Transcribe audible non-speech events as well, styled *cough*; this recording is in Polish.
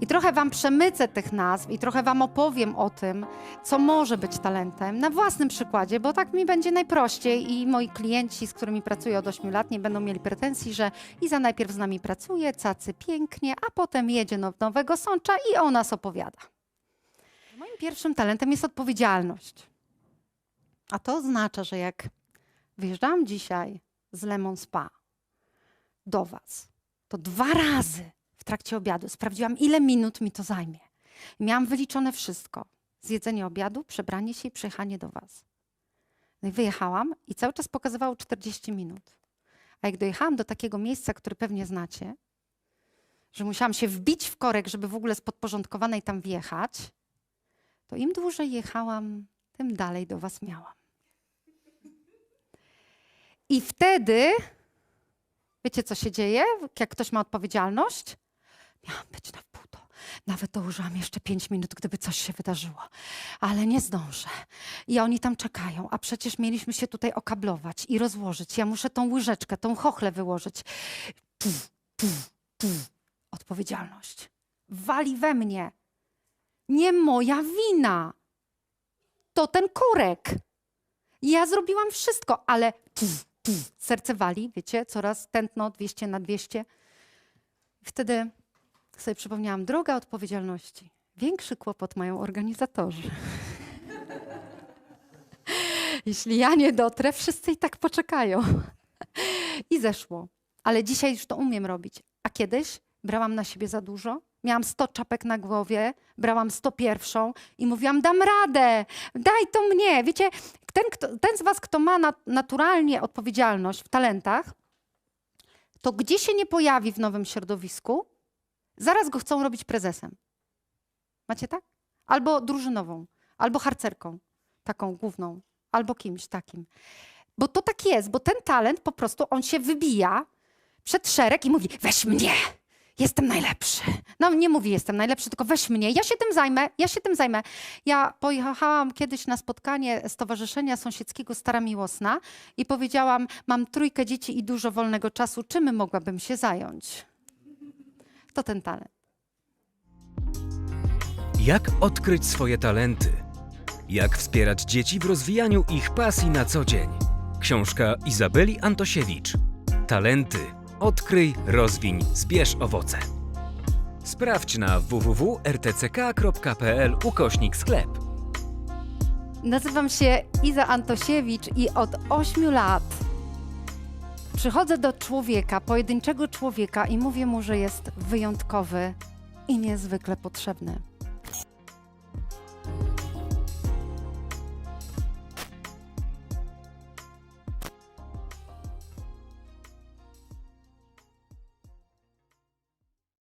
I trochę Wam przemycę tych nazw i trochę Wam opowiem o tym, co może być talentem na własnym przykładzie, bo tak mi będzie najprościej i moi klienci, z którymi pracuję od 8 lat, nie będą mieli pretensji, że Iza najpierw z nami pracuje, cacy pięknie, a potem jedzie do Nowego Sącza i o nas opowiada. Moim pierwszym talentem jest odpowiedzialność. A to oznacza, że jak wyjeżdżałam dzisiaj z Lemon Spa do Was, to dwa razy trakcie obiadu sprawdziłam, ile minut mi to zajmie. Miałam wyliczone wszystko. Zjedzenie obiadu, przebranie się i przyjechanie do Was. No i wyjechałam i cały czas pokazywało 40 minut. A jak dojechałam do takiego miejsca, które pewnie znacie, że musiałam się wbić w korek, żeby w ogóle z podporządkowanej tam wjechać, to im dłużej jechałam, tym dalej do Was miałam. I wtedy, wiecie co się dzieje, jak ktoś ma odpowiedzialność? Miałam być na pół to. Nawet dołożyłam jeszcze pięć minut, gdyby coś się wydarzyło. Ale nie zdążę. I oni tam czekają, a przecież mieliśmy się tutaj okablować i rozłożyć. Ja muszę tą łyżeczkę, tą chochlę wyłożyć. Puf, puf, puf. Odpowiedzialność. Wali we mnie. Nie moja wina. To ten korek. Ja zrobiłam wszystko, ale puf, puf, serce wali, wiecie, coraz tętno 200 na 200. Wtedy sobie przypomniałam, droga odpowiedzialności. Większy kłopot mają organizatorzy. *laughs* Jeśli ja nie dotrę, wszyscy i tak poczekają. I zeszło. Ale dzisiaj już to umiem robić. A kiedyś brałam na siebie za dużo. Miałam 100 czapek na głowie, brałam 101 i mówiłam, dam radę, daj to mnie. Wiecie, ten, kto, ten z was, kto ma nat- naturalnie odpowiedzialność w talentach, to gdzie się nie pojawi w nowym środowisku, zaraz go chcą robić prezesem. Macie tak? Albo drużynową, albo harcerką, taką główną, albo kimś takim. Bo to tak jest, bo ten talent po prostu, on się wybija przed szereg i mówi, weź mnie, jestem najlepszy. No nie mówi, jestem najlepszy, tylko weź mnie, ja się tym zajmę, ja się tym zajmę. Ja pojechałam kiedyś na spotkanie Stowarzyszenia Sąsiedzkiego Stara Miłosna i powiedziałam, mam trójkę dzieci i dużo wolnego czasu, czym mogłabym się zająć? To ten talent. Jak odkryć swoje talenty? Jak wspierać dzieci w rozwijaniu ich pasji na co dzień? Książka Izabeli Antosiewicz. Talenty. Odkryj, rozwiń, zbierz owoce. Sprawdź na www.rtck.pl ukośnik sklep. Nazywam się Iza Antosiewicz i od 8 lat przychodzę do człowieka, pojedynczego człowieka i mówię mu, że jest wyjątkowy i niezwykle potrzebny.